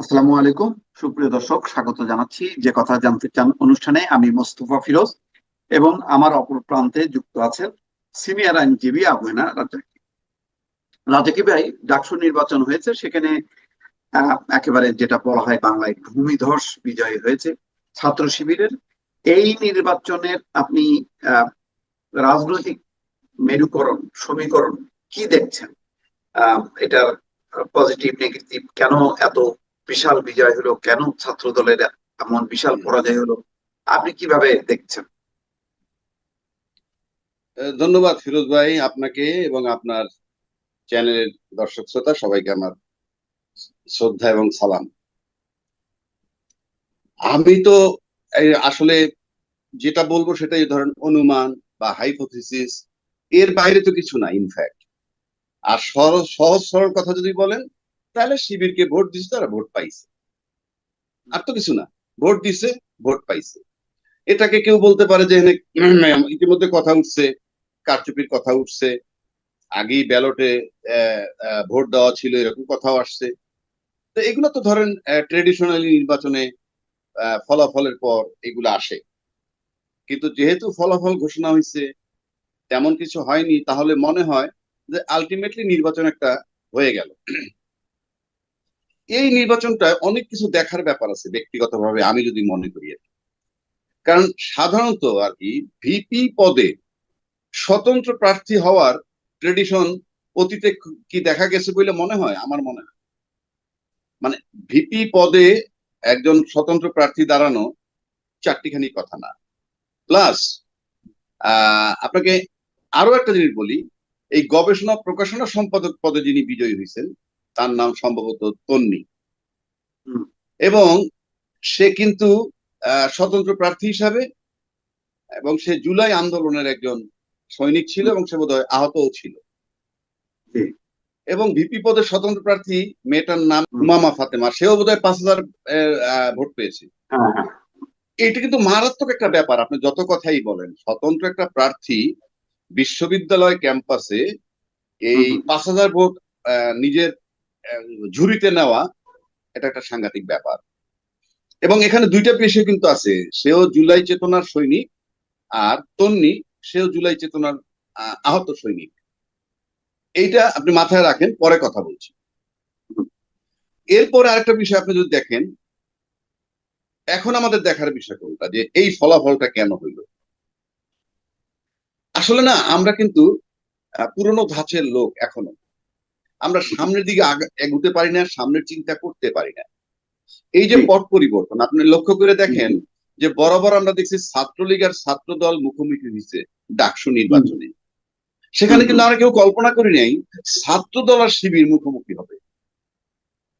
আসসালামু আলাইকুম। সুপ্রিয় দর্শক, স্বাগত জানাচ্ছি। যে কথা জানতে চান অনুষ্ঠানে আমি মোস্তফা ফিরোজ এবং আমার অপর প্রান্তে যুক্ত আছেন সিনিয়র আইনজীবী আবুনা রাজাকি রাজাকি ভাই, ডাকসু নির্বাচন হয়েছে, সেখানে একেবারে যেটা বলা হয় বাংলায় ভূমিধস বিজয় হয়েছে ছাত্র শিবিরের। এই নির্বাচনের আপনি রাজনৈতিক মেরুকরণ, সমীকরণ কি দেখছেন? এটার পজিটিভ নেগেটিভ কেন এত বিশাল বিজয় হলো কেন ছাত্র দলের এমন বিশাল পরাজয় হলো? আপনি কীভাবে দেখছেন? ধন্যবাদ ফিরোজ ভাই আপনাকে এবং আপনার চ্যানেলের দর্শক শ্রোতা সবাইকে আমার শ্রদ্ধা এবং সালাম। আমি তো আসলে যেটা বলব সেটাই ধরেন অনুমান বা হাইপোথিসিস এর বাইরে তো কিছু না ইনফ্যাক্ট আর সহজ সহজ সরল কথা যদি বলেন তাহলে শিবিরকে ভোট দিচ্ছে তারা ভোট পাইছে। আর তো কিছু না, ভোট দিছে, ভোট পাইছে। এটাকে কেউ বলতে পারে যে ইতিমধ্যে কথা উঠছে, কারচুপির কথা উঠছে, আগেই ব্যালটে ভোট দেওয়া ছিল, এরকম কথাও আসছে। তো এগুলো তো ধরেন ট্রেডিশনালি নির্বাচনে ফলাফলের পর এগুলো আসে। কিন্তু যেহেতু ফলাফল ঘোষণা হয়েছে তেমন কিছু হয়নি, তাহলে মনে হয় যে আলটিমেটলি নির্বাচন একটা হয়ে গেল। এই নির্বাচনটা অনেক কিছু দেখার ব্যাপার আছে, ব্যক্তিগতভাবে আমি যদি মনে করি কারণ সাধারণত আর কি ভিপি পদে স্বতন্ত্র প্রার্থী হওয়ার ট্রেডিশন অতীতে কি দেখা গেছে বলে মনে হয়? আমার মনে হয়। মানে ভিপি পদে একজন স্বতন্ত্র প্রার্থী দাঁড়ানো চারটিখানি কথা না। প্লাস আপনাকে আরও একটা জিনিস বলি, এই গবেষণা প্রকাশনা সম্পাদক পদে যিনি বিজয়ী হয়েছেন তার নাম সম্ভবত তন্নি। এবং সে কিন্তু স্বতন্ত্র প্রার্থী হিসাবে এবং সে জুলাই আন্দোলনের একজন সৈনিক ছিল এবং সে বোধহয় আহতও ছিল। এবং ভিপি পদের স্বতন্ত্র প্রার্থী মেয়েটার নাম। উমামা ফাতেমা সেও বোধহয় পাঁচ হাজার ভোট পেয়েছে। হ্যাঁ হ্যাঁ। এটা কিন্তু মারাত্মক একটা ব্যাপার আপনি যত কথাই বলেন। স্বতন্ত্র একটা প্রার্থী বিশ্ববিদ্যালয় ক্যাম্পাসে এই পাঁচ হাজার ভোট আহ, নিজের ঝুড়িতে নেওয়া, এটা একটা সাংঘাতিক ব্যাপার। এবং এখানে দুইটা পেশে কিন্তু আছে, সেও জুলাই চেতনার সৈনিক আর তন্নি, সেও জুলাই চেতনার আহত সৈনিক। এইটা আপনি মাথায় রাখেন, পরে কথা বলছি। এরপরে আরেকটা বিষয় আপনি যদি দেখেন, এখন আমাদের দেখার বিষয় কোনটা, যে এই ফলাফলটা কেন হইল? আসলে না, আমরা কিন্তু পুরনো ধাঁচের লোক এখনও। আমরা সামনের দিকে এগুতে পারি না সামনের চিন্তা করতে পারি না। এই যে পট পরিবর্তন আপনি লক্ষ্য করে দেখেন যে বরাবর আমরা দেখছি ছাত্রলীগ আর ছাত্র দল মুখোমুখি হয়েছে ডাকসু নির্বাচনে। সেখানে কিন্তু আমরা কেউ কল্পনা করি নাই ছাত্র দল আর শিবির মুখোমুখি হবে।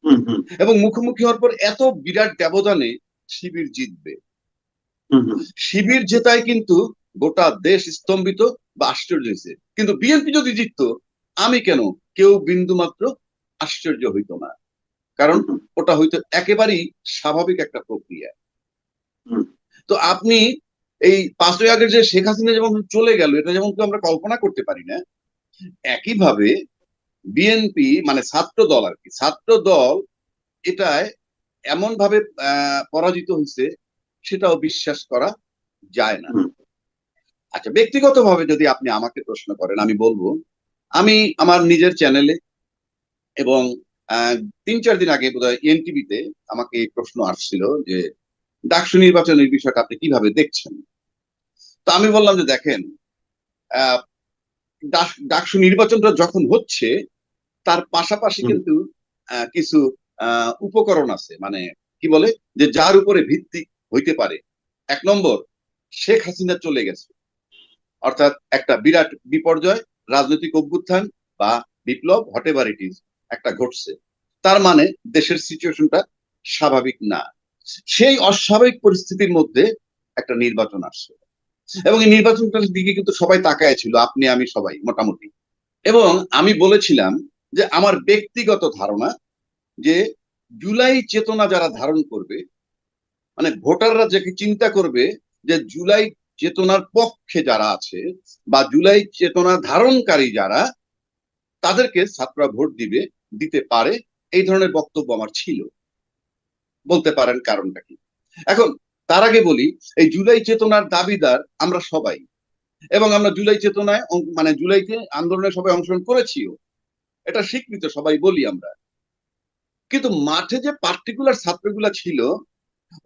হুম হুম। এবং মুখোমুখি হওয়ার পর এত বিরাট ব্যবধানে শিবির জিতবে। শিবির জেতায় কিন্তু গোটা দেশ স্তম্ভিত বা আশ্চর্য হয়েছে। কিন্তু বিএনপি যদি জিততো আমি কেন কেউ বিন্দু মাত্র আশ্চর্য হইতো না। কারণ ওটা হয়তো একেবারেই স্বাভাবিক একটা প্রক্রিয়া। তো আপনি এই পাঁচই আগের যে শেখ হাসিনা যেমন চলে গেল এটা যেমন কেউ আমরা কল্পনা করতে পারি না? একইভাবে বিএনপি মানে ছাত্র দল আর কি ছাত্র দল এটায় এমন ভাবে আহ, পরাজিত হয়েছে সেটাও বিশ্বাস করা যায় না। আচ্ছা ব্যক্তিগতভাবে যদি আপনি আমাকে প্রশ্ন করেন আমি বলব আমি আমার নিজের চ্যানেলে এবং আহ, তিন চার দিন আগে বোধহয় এনটিভিতে আমাকে এই প্রশ্ন আসছিল যে ডাকসু নির্বাচনের বিষয়টা আপনি কীভাবে দেখছেন? তো আমি বললাম যে দেখেন ডাকসু নির্বাচনটা যখন হচ্ছে তার পাশাপাশি কিন্তু আহ, কিছু আহ, উপকরণ আছে। মানে কি বলে? যে যার উপরে ভিত্তি হইতে পারে। এক নম্বর শেখ হাসিনা চলে গেছে। অর্থাৎ একটা বিরাট বিপর্যয় রাজনৈতিক অভ্যুত্থান বা বিপ্লব হট এভার ইট ইজ একটা ঘটছে। তার মানে দেশের সিচুয়েশনটা স্বাভাবিক না। সেই অস্বাভাবিক পরিস্থিতির মধ্যে একটা নির্বাচন আসছে। এবং এই নির্বাচনটার দিকে কিন্তু সবাই তাকায় ছিল, আপনি, আমি, সবাই, মোটামুটি। এবং আমি বলেছিলাম যে আমার ব্যক্তিগত ধারণা যে জুলাই চেতনা যারা ধারণ করবে মানে ভোটাররা যাকে চিন্তা করবে যে জুলাই চেতনার পক্ষে যারা আছে বা জুলাই চেতনা ধারণকারী যারা, তাদেরকে ছাত্ররা ভোট দিবে, দিতে পারে, এই ধরনের বক্তব্য আমার ছিল। বলতে পারেন কারণটা কি? এখন, তার আগে বলি, এই জুলাই চেতনার দাবিদার আমরা সবাই। এবং আমরা জুলাই চেতনায় মানে জুলাইতে আন্দোলনে সবাই অংশগ্রহণ করেছিও। এটা স্বীকৃত, সবাই বলি আমরা। কিন্তু মাঠে যে পার্টিকুলার ছাত্রগুলা ছিল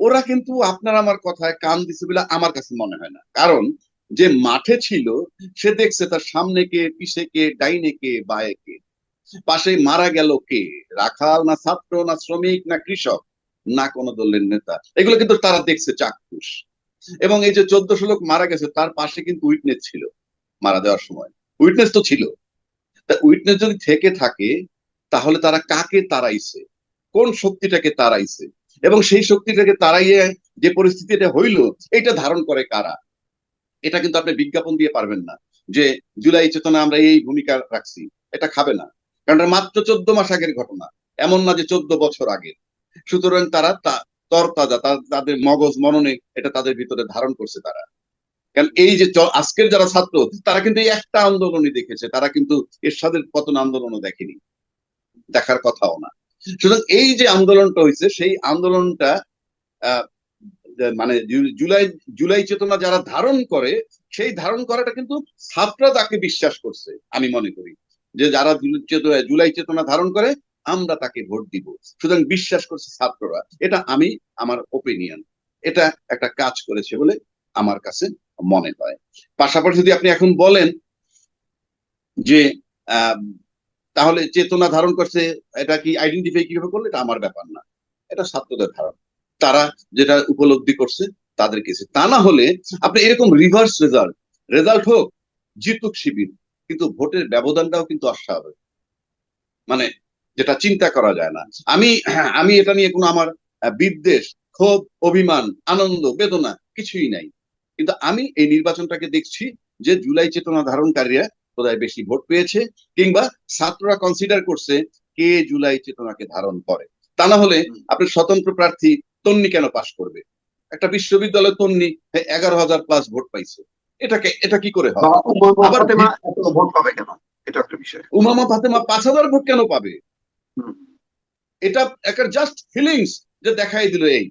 ওরা কিন্তু আপনার আমার কথায় কান দিছে বলে আমার কাছে মনে হয় না। কারণ যে মাঠে ছিল, সে দেখছে তার সামনে কে, পিছে কে, ডাইনে কে, বায়ে কে? পাশে মারা গেল কে? রাখাল না ছাত্র না শ্রমিক না কৃষক? না কোনো দলের নেতা। এগুলো কিন্তু তারা দেখছে চাক্ষুষ। এবং এই যে চোদ্দশো লোক মারা গেছে, তার পাশে কিন্তু উইটনেস ছিল মারা দেওয়ার সময়। উইটনেস তো ছিল। তা উইটনেস যদি থেকে থাকে, তাহলে তারা কাকে তাড়াইছে? কোন শক্তিটাকে তাড়াইছে? এবং সেই শক্তিটাকে তাড়াইয়ে যে পরিস্থিতিটা হইল, এটা ধারণ করে কারা? এটা কিন্তু আপনি বিজ্ঞাপন দিয়ে পারবেন না যে জুলাই চেতনা আমরা এই ভূমিকা রাখছি, এটা খাবে না। কারণ মাত্র চোদ্দ মাস আগের ঘটনা, এমন না যে চোদ্দ বছর আগের। সুতরাং তারা তরতাজা তাদের মগজ মননে এটা তাদের ভিতরে ধারণ করছে তারা। কারণ এই যে আজকের যারা ছাত্র, তারা কিন্তু এই একটা আন্দোলনই দেখেছে, তারা কিন্তু এরশাদের পতন আন্দোলনও দেখেনি। দেখার কথাও না। সুতরাং এই যে আন্দোলনটা হয়েছে সেই আন্দোলনটা মানে জুলাই জুলাই চেতনা যারা ধারণ করে, সেই ধারণ করাটা কিন্তু ছাত্ররা তাকে বিশ্বাস করছে, আমি মনে করি। যে যারা জুলাই চেতনা ধারণ করে, আমরা তাকে ভোট দিব। সুতরাং বিশ্বাস করছে ছাত্ররা এটা আমি, আমার ওপিনিয়ন এটা একটা কাজ করেছে বলে আমার কাছে মনে হয়। পাশাপাশি যদি আপনি এখন বলেন যে তাহলে চেতনা ধারণ করছে, এটা কি আইডেন্টিফাই কীভাবে করলে? এটা আমার ব্যাপার না। এটা ছাত্রদের ধারণা। তারা যেটা উপলব্ধি করছে, তাদের কাছে। তা না হলে আপনি এরকম রিভার্স রেজাল্ট রেজাল্ট হোক, জিতুক শিবির, কিন্তু ভোটের ব্যবধানটাও কিন্তু অস্বাভাবিক। মানে যেটা চিন্তা করা যায় না। আমি আমি এটা নিয়ে কোনো আমার বিদ্বেষ, ক্ষোভ, অভিমান, আনন্দ, বেদনা কিছুই নাই। কিন্তু আমি এই নির্বাচনটাকে দেখছি যে জুলাই চেতনা ধারণকারীরা বোধহয় বেশি ভোট পেয়েছে কিংবা ছাত্ররা কনসিডার করছে কে জুলাই চেতনাকে ধারণ করে। তা না হলে আপনি স্বতন্ত্র প্রার্থী তন্নি কেন পাশ করবে? একটা বিশ্ববিদ্যালয় তন্নি এগারো হাজার প্লাস ভোট পাইছে। এটাকে এটা কি করে বা উমা আবার ভোট পাবে কেন? এটা একটা বিষয়। উমামা ফাতেমা পাঁচ হাজার ভোট কেন পাবে? এটা একটা জাস্ট ফিলিংস যে দেখাই দিল এই।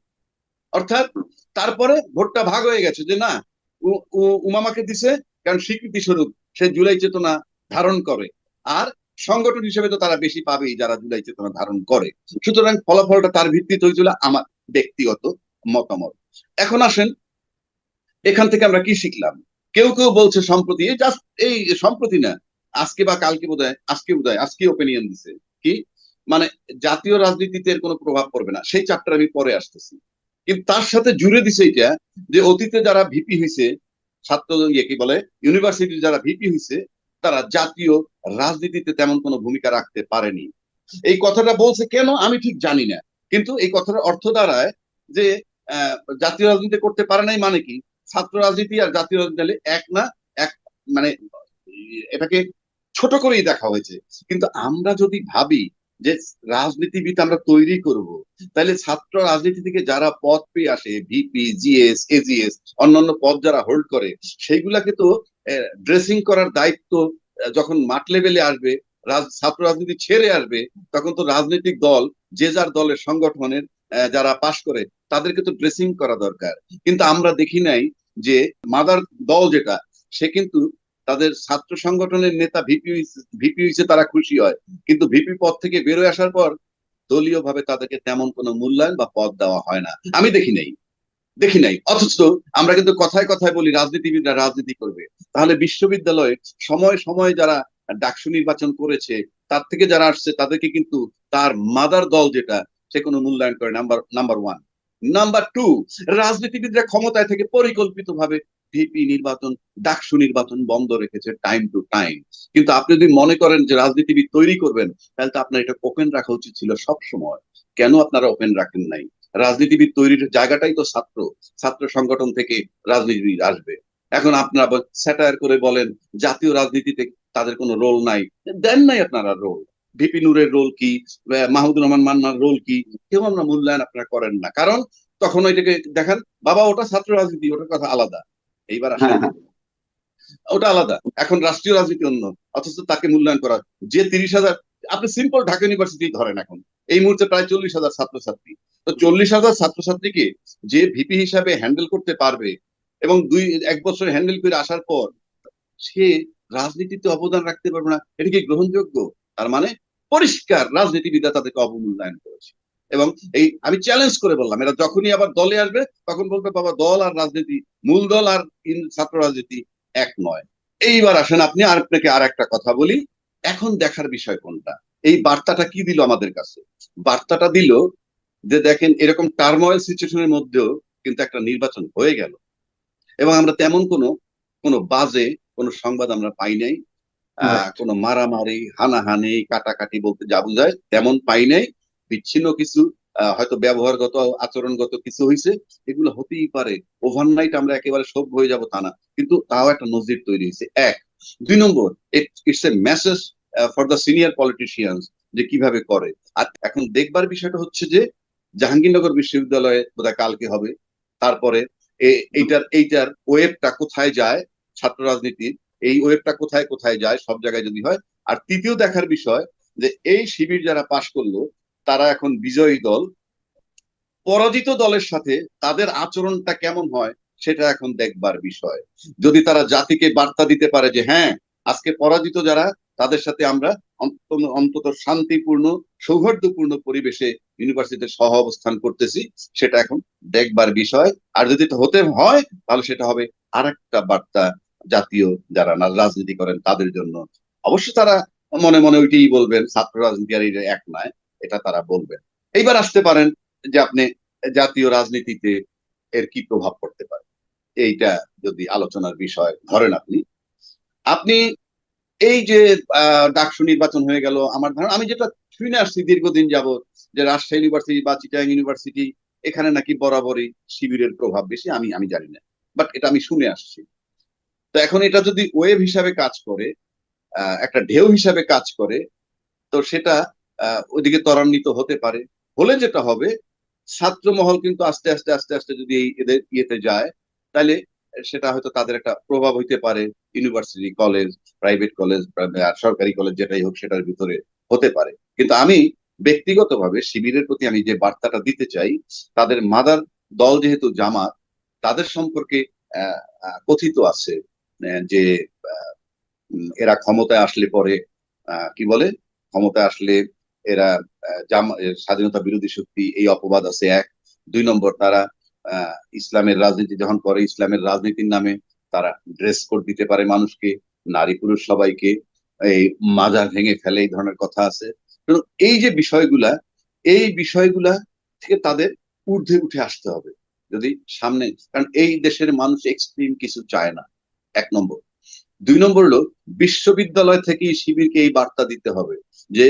অর্থাৎ তারপরে ভোটটা ভাগ হয়ে গেছে যে না উমামাকে দিছে কারণ স্বীকৃতি স্বরূপ সে জুলাই চেতনা ধারণ করে। আর সংগঠন হিসেবে তো তারা বেশি পাবেই যারা জুলাই চেতনা ধারণ করে। সুতরাং ফলাফলটা তার ভিত্তিতে হয়েছিল আমার ব্যক্তিগত মতামত। এখন আসেন, এখান থেকে আমরা কি শিখলাম? কেউ কেউ বলছে সম্প্রতি, এই সম্প্রতি না, আজকে বা কালকে বোধ হয় আজকে বোধ হয় আজকে ওপিনিয়ন দিছে। কি? মানে জাতীয় রাজনীতিতে এর কোনো প্রভাব পড়বে না। সেই চাপটা আমি পরে আসতেছি। কিন্তু তার সাথে জুড়ে দিছে এটা যে অতীতে যারা ভিপি হয়েছে ছাত্র ইয়ে কি বলে ইউনিভার্সিটির যারা ভিপি হয়েছে তারা জাতীয় রাজনীতিতে তেমন কোনো ভূমিকা রাখতে পারেনি। এই কথাটা বলছে কেন আমি ঠিক জানি না। কিন্তু এই কথাটার অর্থ দাঁড়ায় যে জাতীয় রাজনীতি করতে পারে নাই মানে কি? ছাত্র রাজনীতি আর জাতীয় রাজনীতি এক না, এক মানে এটাকে ছোট করেই দেখা হয়েছে। কিন্তু আমরা যদি ভাবি যে রাজনীতিবিদ আমরা তৈরি করব, তাহলে ছাত্র রাজনীতি থেকে যারা পদ পেয়ে আসে, ভিপি, জিএস, এজিএস, অন্যান্য পদ যারা হোল্ড করে, সেইগুলাকে তো ড্রেসিং করার দায়িত্ব যখন মাঠ লেভেলে আসবে ছাত্র রাজনীতি ছেড়ে আসবে, তখন তো রাজনৈতিক দল, যে যার দলের সংগঠনের যারা পাশ করে, তাদেরকে তো ড্রেসিং করা দরকার। কিন্তু আমরা দেখি নাই যে মাদার দল যেটা, সে কিন্তু তাদের ছাত্র সংগঠনের নেতা ভিপি ভিপি হয়েছে তারা খুশি হয়। কিন্তু ভিপি পদ থেকে বেরোয় আসার পর দলীয় ভাবে তাদেরকে তেমন কোনো মূল্যায়ন বা পদ দেওয়া হয় না। আমি দেখি নাই। দেখি নাই। অথচ আমরা কিন্তু কথায় কথায় বলি, রাজনীতিবিদরা রাজনীতি করবে। তাহলে বিশ্ববিদ্যালয়ে সময় সময় যারা ডাকসু নির্বাচন করেছে, তার থেকে যারা আসছে, তাদেরকে কিন্তু তার মাদার দল যেটা, সে কোনো মূল্যায়ন করে number number one number two রাজনীতিবিদরা ক্ষমতায় থেকে পরিকল্পিতভাবে ভিপি নির্বাচন, ডাকসু নির্বাচন বন্ধ রেখেছে টাইম টু টাইম কিন্তু আপনি যদি মনে করেন যে রাজনীতিবিদ তৈরি করবেন, তাহলে তো আপনার এটা ওপেন রাখা উচিত ছিল সব সময় কেন আপনারা ওপেন রাখেন নাই? রাজনীতিবিদ তৈরির জায়গাটাই তো ছাত্র ছাত্র সংগঠন থেকে রাজনীতিবিদ আসবে। এখন আপনারা স্যাটায়ার করে বলেন, জাতীয় রাজনীতিতে তাদের কোনো রোল নাই। দেন নাই আপনারা রোল ভিপি নূরের রোল কি? মাহমুদুর রহমান মান্নার রোল কি? কেউ আমরা মূল্যায়ন আপনারা করেন না। কারণ তখন ওইটাকে দেখেন, বাবা ওটা ছাত্র রাজনীতি, ওটার কথা আলাদা। এইবার হ্যাঁ, হ্যাঁ। ওটা আলাদা। এখন রাষ্ট্রীয় রাজনীতি অন্য অথচ তাকে মূল্যায়ন করা যে তিরিশ হাজার আপনি সিম্পল ঢাকা ইউনিভার্সিটি ধরেন এখন এই মুহূর্তে প্রায় চল্লিশ হাজার ছাত্রছাত্রী। তো চল্লিশ হাজার ছাত্রছাত্রীকে যে ভিপি হিসাবে হ্যান্ডেল করতে পারবে এবং দুই এক বছর হ্যান্ডেল করে আসার পর সে রাজনীতিতে অবদান রাখতে পারবে না এটা কি গ্রহণযোগ্য? তার মানে পরিষ্কার রাজনীতিবিদরা তাদেরকে অবমূল্যায়ন করেছে। এবং এই আমি চ্যালেঞ্জ করে বললাম এরা যখনই আবার দলে আসবে তখন বলবে বাবা দল আর রাজনীতি মূল দল আর ছাত্র রাজনীতি এক নয়। এইবার আসেন আপনি আর আপনাকে আর একটা কথা বলি এখন দেখার বিষয় কোনটা? এই বার্তাটা কি দিল আমাদের কাছে? বার্তাটা দিল যে দেখেন এরকম টার্ময়েল সিচুয়েশনের মধ্যেও কিন্তু একটা নির্বাচন হয়ে গেল। এবং আমরা তেমন কোনো কোনো বাজে কোনো সংবাদ আমরা পাই নাই। আহ, কোনো মারামারি হানাহানি কাটাকাটি বলতে যা বোঝায় তেমন পাই নাই। বিচ্ছিন্ন কিছু হয়তো ব্যবহারগত, আচরণগত কিছু হয়েছে এগুলো হতেই পারে। ওভারনাইট আমরা একেবারে সভ্য হয়ে যাব তা না। কিন্তু তাও একটা নজির তৈরি হয়েছে এক, দুই নম্বর it's a message for the senior politicians যে কীভাবে করে। আর এখন দেখবার বিষয়টা হচ্ছে যে, জাহাঙ্গীরনগর বিশ্ববিদ্যালয়ে বোধহয় কালকে হবে। তারপরে এইটার এইটার ওয়েবটা কোথায় যায়? ছাত্র রাজনীতির। এই ওয়েবটা কোথায় কোথায় যায়? সব জায়গায় যদি হয়। আর তৃতীয় দেখার বিষয় যে, এই শিবির যারা পাশ করল তারা এখন বিজয়ী দল। পরাজিত দলের সাথে তাদের আচরণটা কেমন হয়, সেটা এখন দেখবার বিষয়। যদি তারা জাতিকে বার্তা দিতে পারে যে হ্যাঁ আজকে পরাজিত যারা, তাদের সাথে আমরা অন্তত শান্তিপূর্ণ, সৌহার্দ্যপূর্ণ পরিবেশে ইউনিভার্সিটিতে সহ অবস্থান করতেছি, সেটা এখন দেখবার বিষয়। আর যদি হতে হয়, তাহলে সেটা হবে আর একটা বার্তা জাতীয় যারা রাজনীতি করেন তাদের জন্য। অবশ্য তারা মনে মনে ওইটাই বলবেন, ছাত্র রাজনীতি আর এক নয়। এটা তারা বলবেন। এইবার আসতে পারেন যে আপনি জাতীয় রাজনীতিতে এর কি প্রভাব পড়তে পারে। এইটা যদি আলোচনার বিষয় ধরেন আপনি। আপনি এই যে ডাকসু নির্বাচন হয়ে গেল, আমার ধারণা, আমি যেটা শুনে আসছি দীর্ঘদিন যাবত যে রাজশাহী ইউনিভার্সিটি বা চিটাং ইউনিভার্সিটি এখানে নাকি বরাবরই শিবিরের প্রভাব বেশি, আমি আমি জানি না। বাট এটা আমি শুনে আসছি। তো এখন এটা যদি ওয়েভ হিসাবে কাজ করে একটা ঢেউ হিসাবে কাজ করে, তো সেটা ওইদিকে ত্বরান্বিত হতে পারে। হলে যেটা হবে ছাত্র মহল কিন্তু আস্তে আস্তে আস্তে আস্তে যদি এদের ইয়েতে যায় তাহলে সেটা হয়তো তাদের একটা প্রভাব হইতে পারে। ইউনিভার্সিটি কলেজ প্রাইভেট কলেজ আর সরকারি কলেজ যেটাই হোক, সেটার ভিতরে হতে পারে। কিন্তু আমি ব্যক্তিগতভাবে শিবিরের প্রতি আমি যে বার্তাটা দিতে চাই, তাদের মাদার দল যেহেতু জামাত, তাদের সম্পর্কে কথিত আছে যে এরা ক্ষমতায় আসলে পরে কি বলে? ক্ষমতায় আসলে এরা স্বাধীনতা বিরোধী শক্তি, এই অপবাদ আছে এক। দুই নম্বর, তারা ইসলামের রাজনীতি যখন করে, ইসলামের রাজনীতির নামে তারা ড্রেস কোড দিতে পারে মানুষকে, নারী পুরুষ সবাইকে, এই মাজার ভেঙে ফেলে, এই ধরনের কথা আছে। এই যে বিষয়গুলা, এই বিষয়গুলা থেকে তাদের ঊর্ধ্বে উঠে আসতে হবে, যদি সামনে, কারণ এই দেশের মানুষ এক্সট্রিম কিছু চায় না। এক নম্বর। দুই নম্বর হলো, বিশ্ববিদ্যালয় থেকেই শিবিরকে এই বার্তা দিতে হবে যে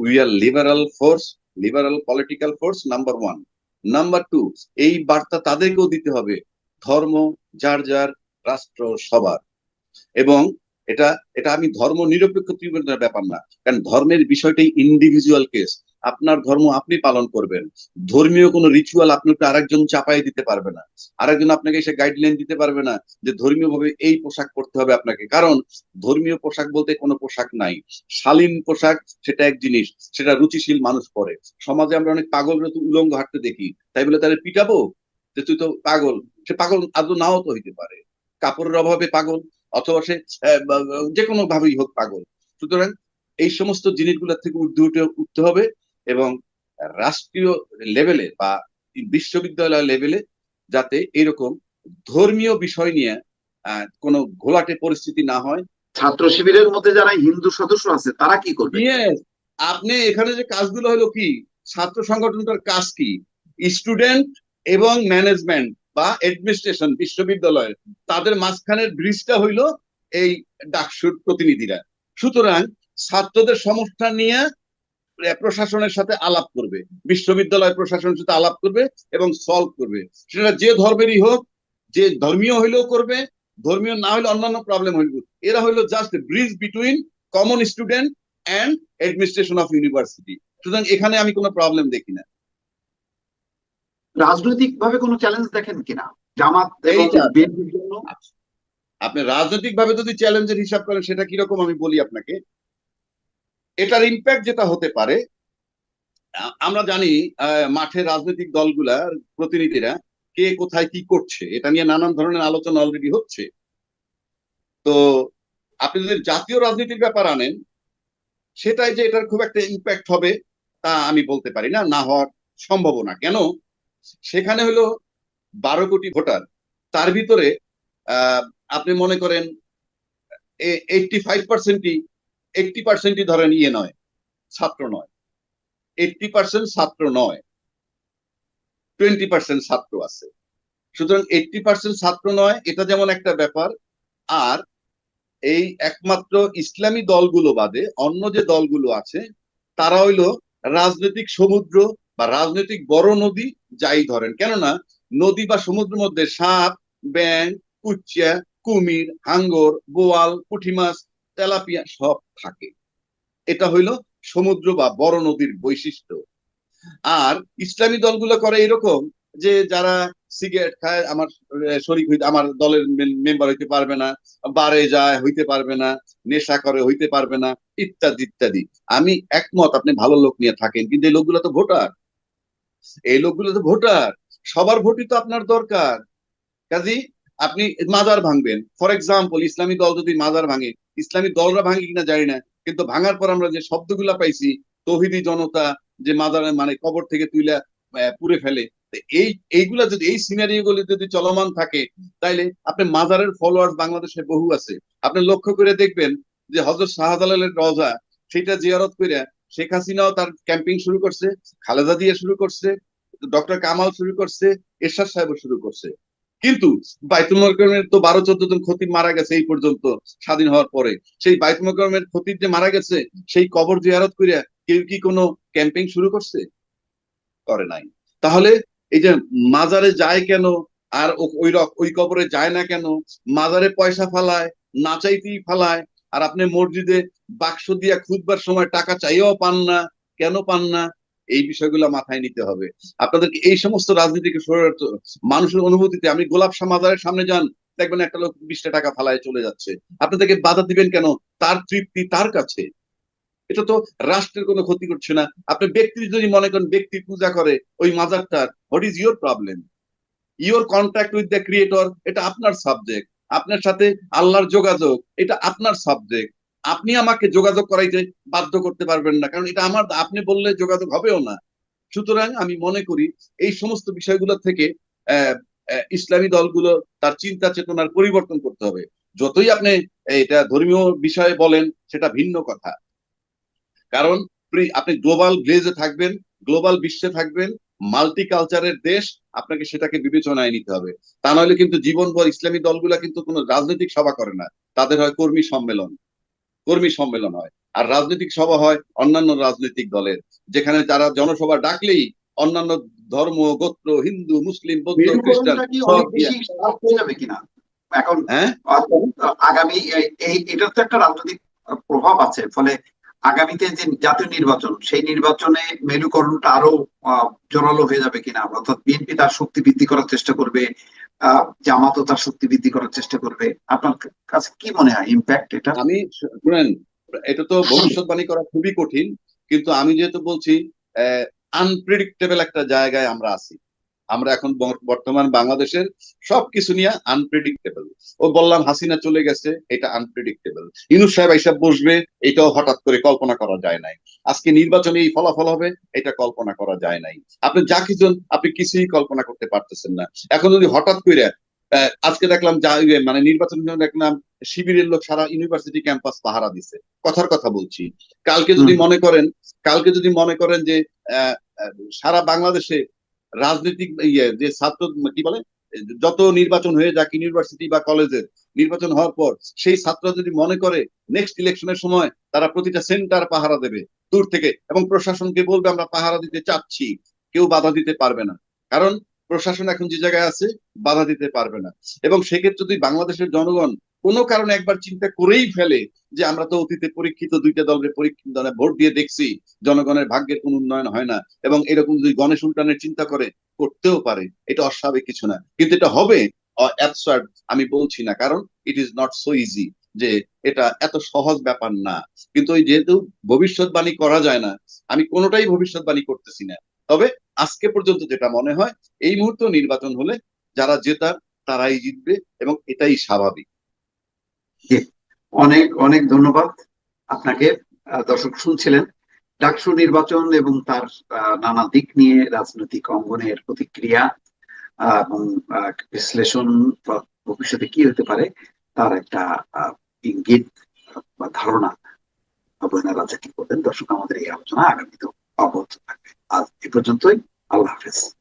we are liberal force liberal political force number one number two এই বার্তা তাদেরকেও দিতে হবে, ধর্ম, যার যার রাষ্ট্র, সবার। এবং এটা এটা আমি ধর্ম নিরপেক্ষ ব্যাপার না, কারণ ধর্মের বিষয়টাই ইন্ডিভিজুয়াল কেস আপনার ধর্ম আপনি পালন করবেন। ধর্মীয় কোনো রিচুয়াল আপনাকে আরেকজন চাপাই দিতে পারবে না। আরেকজন আপনাকে এসে গাইডলাইন দিতে পারবে না যে ধর্মীয় ভাবে এই পোশাক পরতে হবে আপনাকে। কারণ ধর্মীয় পোশাক বলতে কোনো পোশাক নাই। শালীন পোশাক সেটা এক জিনিস, সেটা রুচিশীল মানুষ পরে। সমাজে আমরা অনেক পাগল উলঙ্গ হাঁটতে দেখি। তাই বলে তাহলে পিটাবো? যে তুই তো পাগল। সে পাগল আদৌ নাও তো হইতে পারে। কাপড়ের অভাবে পাগল, অথবা সে যে কোনো ভাবেই হোক পাগল। সুতরাং এই সমস্ত জিনিসগুলো থেকে ঊর্ধ্বে উঠে উঠতে হবে। এবং রাষ্ট্রীয় লেভেলে বা বিশ্ববিদ্যালয় লেভেলে যাতে এরকম ধর্মীয় বিষয় নিয়ে কোনো ঘোলাটে পরিস্থিতি না হয়। ছাত্র শিবিরের মধ্যে যারা হিন্দু সদস্য আছে তারা কি করবে? আপনি এখানে যে কাজগুলো হলো কি? ছাত্র সংগঠনটার কাজ কি? স্টুডেন্ট এবং ম্যানেজমেন্ট বা অ্যাডমিনিস্ট্রেশন বিশ্ববিদ্যালয়ের তাদের মাঝখানের ব্রিজটা হইল এই ডাকসুর প্রতিনিধিরা। সুতরাং ছাত্রদের সমস্যা নিয়ে প্রশাসনের সাথে আলাপ করবে। বিশ্ববিদ্যালয় প্রশাসনের সাথে আলাপ করবে এবং সলভ করবে। সেটা যে ধর্মেরই হোক যে ধর্মীয় হইলেও করবে ধর্মীয় না হলে অন্যান্য প্রবলেম হইল এরা হইল just bridge between common student and administration of university সুতরাং এখানে আমি কোনো প্রবলেম দেখি না। রাজনৈতিক ভাবে কোনো চ্যালেঞ্জ দেখেন কিনা? জামাত আপনি রাজনৈতিক ভাবে যদি চ্যালেঞ্জের হিসাব করেন সেটা কীরকম আমি বলি আপনাকে? এটার ইম্প্যাক্ট যেটা হতে পারে, আমরা জানি মাঠে রাজনৈতিক দলগুলা প্রতিনিধিরা কে কোথায় কি করছে, এটা নিয়ে নানান ধরনের আলোচনা অলরেডি হচ্ছে। তো আপনি যদি জাতীয় রাজনীতির ব্যাপার আনেন, সেটাই যে এটার খুব একটা ইম্প্যাক্ট হবে তা আমি বলতে পারি না না হওয়ার সম্ভাবনা। কেন? সেখানে হলো বারো কোটি ভোটার। তার ভিতরে আপনি মনে করেন এইটটি ফাইভ পার্সেন্টই এইটটি পার্সেন্টই ধরেন ইয়ে নয়, ছাত্র নয়। এইটটি পার্সেন্ট ছাত্র নয় টোয়েন্টি পার্সেন্ট ছাত্র আছে। সুতরাং এইটটি পার্সেন্ট ছাত্র নয়, এটা যেমন একটা ব্যাপার, আর এই একমাত্র ইসলামী দলগুলো বাদে অন্য যে দলগুলো আছে, তারা হইল রাজনৈতিক সমুদ্র বা রাজনৈতিক বড় নদী যাই ধরেন। কেননা নদী বা সমুদ্রের মধ্যে সাপ ব্যাং কুচ্চা, কুমির, হাঙ্গর, বোয়াল পুঁটি মাছ তেলাপিয়া সব থাকে। এটা হইল সমুদ্র বা বড় নদীর বৈশিষ্ট্য। আর ইসলামী দলগুলো করে এরকম যে যারা সিগারেট খায়, আমার শরিক হইতে, আমার দলের মেম্বার হইতে পারবে না, বারে যায়, হইতে পারবে না, নেশা করে, হইতে পারবে না, ইত্যাদি ইত্যাদি। আমি একমত, আপনি ভালো লোক নিয়ে থাকেন, কিন্তু এই লোকগুলো তো ভোটার। এই লোকগুলো তো ভোটার। সবার ভোটই তো আপনার দরকার। কাজী আপনি মাজার ভাঙবেন। ফর এক্সাম্পল ইসলামী দল যদি মাজার ভাঙে, ইসলামী দলরা ভাঙে কিনা জানি না, কিন্তু ভাঙার পর আমরা যে শব্দগুলা পাইছি, তহিদি জনতা যে মাজার মানে কবর থেকে তুইলা পুড়ে ফেলে এই, এইগুলা যদি, এই সিনারিও গুলি যদি চলমান থাকে, তাইলে আপনি মাজারের ফলোয়ার্স বাংলাদেশে বহু আছে। আপনি লক্ষ্য করে দেখবেন যে হজরত শাহজালালের রজা, সেটা জিয়ারত করে শেখ হাসিনাও তার ক্যাম্পিং শুরু করছে, খালেদা দিয়ে শুরু করছে ডক্টর কামাল শুরু করছে, এরশাদ সাহেব শুরু করছে। কিন্তু বাইতুল তো বারো, চোদ্দ জন খতিব মারা গেছে এই পর্যন্ত স্বাধীন হওয়ার পরে। সেই বাইতুল মোকাররমের খতিব যে মারা গেছে, সেই কবর জিয়ারত করিয়া কেউ কি কোনো ক্যাম্পেইন শুরু করছে? করে নাই। তাহলে এই যে মাজারে যায় কেন? আর ওই ওই কবরে যায় না কেন? মাজারে পয়সা ফালায়, না চাইতেই ফালায়, আর আপনি মসজিদে বাক্স দিয়া খুঁজবার সময় টাকা চাইও পান না, কেন পান না? এই বিষয়গুলো মাথায় নিতে হবে। আপনাদেরকে এই সমস্ত রাজনীতিকে। মানুষের অনুভূতিতে, আমি গোলাপ শাহ মাজারের সামনে যান, দেখবেন একটা লোক বিশটা টাকা ফালায় চলে যাচ্ছে। আপনাদেরকে বাধা দিবেন কেন? তার তৃপ্তি তার কাছে। এটা তো রাষ্ট্রের কোনো ক্ষতি করছে না। আপনি ব্যক্তি যদি মনে করেন, ব্যক্তি পূজা করে, ওই মাজারটার what is your problem your contact with the creator এটা আপনার সাবজেক্ট আপনার সাথে আল্লাহর যোগাযোগ, এটা আপনার সাবজেক্ট আপনি আমাকে যোগাযোগ করাইতে বাধ্য করতে পারবেন না, কারণ এটা আমার, আপনি বললে যোগাযোগ হবেও না। সুতরাং আমি মনে করি এই সমস্ত বিষয়গুলো থেকে ইসলামী দলগুলো তার চিন্তা চেতনার পরিবর্তন করতে হবে। যতই আপনি এটা ধর্মীয় বিষয়ে বলেন, সেটা ভিন্ন কথা। কারণ আপনি গ্লোবাল ভিলেজে থাকবেন, গ্লোবাল বিশ্বে থাকবেন মাল্টি কালচারের দেশ, আপনাকে সেটাকে বিবেচনায় নিতে হবে। তা নইলে কিন্তু জীবনভর ইসলামী দলগুলা কিন্তু কোনো রাজনৈতিক সভা করে না। তাদের হয় কর্মী সম্মেলন। কর্মী সম্মেলন হয় আর রাজনৈতিক সভা হয় অন্যান্য রাজনৈতিক দলের যেখানে তারা জনসভা ডাকলেই অন্যান্য ধর্ম গোত্র হিন্দু মুসলিম বৌদ্ধ খ্রিস্টান এখন হ্যাঁ? আগামী এই- এটার তো একটা রাজনৈতিক প্রভাব আছে ফলে আগামীতে যে জাতীয় নির্বাচন সেই নির্বাচনে মেরুকরণটা আরও আহ, জোরালো হয়ে যাবে কিনা? অর্থাৎ বিএনপি তার শক্তি বৃদ্ধি করার চেষ্টা করবে আহ, জামাতও তার শক্তি বৃদ্ধি করার চেষ্টা করবে। আপনার কাছে কি মনে হয়? ইম্প্যাক্ট এটা? আমি শুনেন, এটা তো ভবিষ্যৎবাণী করা খুবই কঠিন, কিন্তু আমি যেহেতু বলছি আনপ্রেডিক্টেবল একটা জায়গায় আমরা আছি। আমরা এখন বর্তমান বাংলাদেশের সবকিছু নিয়ে আনপ্রেডিক্টেবল ও বললাম, হাসিনা চলে গেছে, এটা আনপ্রেডিক্টেবল ইনুস সাহেব এইসব বসবে, এটাও হঠাৎ করে কল্পনা করা যায় নাই। আজকে নির্বাচনে এই ফলাফল হবে, এটা কল্পনা করা যায় নাই। আপনি যা কিছু, আপনি কিছুই কল্পনা করতে পারতেছেন না। এখন যদি হঠাৎ করে আজকে দেখলাম যা ইয়ে, মানে নির্বাচন দেখলাম শিবিরের লোক সারা ইউনিভার্সিটি ক্যাম্পাস পাহারা দিছে। কথার কথা বলছি। কালকে যদি মনে করেন কালকে যদি মনে করেন যে সারা বাংলাদেশে রাজনৈতিক ইয়ে যে ছাত্র কি বলে যত নির্বাচন হয়ে যাক ইউনিভার্সিটি বা কলেজের নির্বাচন হওয়ার পর সেই ছাত্র যদি মনে করে নেক্সট ইলেকশনের সময় তারা প্রতিটা সেন্টার পাহারা দেবে দূর থেকে এবং প্রশাসনকে বলবে আমরা পাহারা দিতে চাচ্ছি। কেউ বাধা দিতে পারবে না। কারণ প্রশাসন এখন যে জায়গায় আছে, বাধা দিতে পারবে না। এবং সেক্ষেত্রে যদি বাংলাদেশের জনগণ কোনো কারণে একবার চিন্তা করেই ফেলে যে আমরা তো অতীতে পরীক্ষিত দুইটা দলের পরীক্ষিত ভোট দিয়ে দেখছি, জনগণের ভাগ্যের কোনো উন্নয়ন হয় না এবং এরকম যদি গণেশ উল্টানের চিন্তা করে, করতেও পারে, এটা অস্বাভাবিক কিছু না। কিন্তু এটা হবে আমি বলছি না। কারণ it is not so easy যে এটা এত সহজ ব্যাপার না। কিন্তু ওই যেহেতু ভবিষ্যৎবাণী করা যায় না, আমি কোনোটাই ভবিষ্যৎবাণী করতেছি না। তবে আজকে পর্যন্ত যেটা মনে হয়, এই মুহূর্তে নির্বাচন হলে যারা জেতার তারাই জিতবে এবং এটাই স্বাভাবিক। অনেক অনেক ধন্যবাদ আপনাকে। দর্শক শুনছিলেন ডাকসু নির্বাচন এবং তার নানা দিক নিয়ে রাজনৈতিক অঙ্গনের প্রতিক্রিয়া এবং বিশ্লেষণ ভবিষ্যতে কি হতে পারে তার একটা ইঙ্গিত বা ধারণা অবয়না রাজা কি করবেন? দর্শক, আমাদের এই আলোচনা আগামীতে অব্যাহত থাকবে। আজ এ পর্যন্তই। palavras.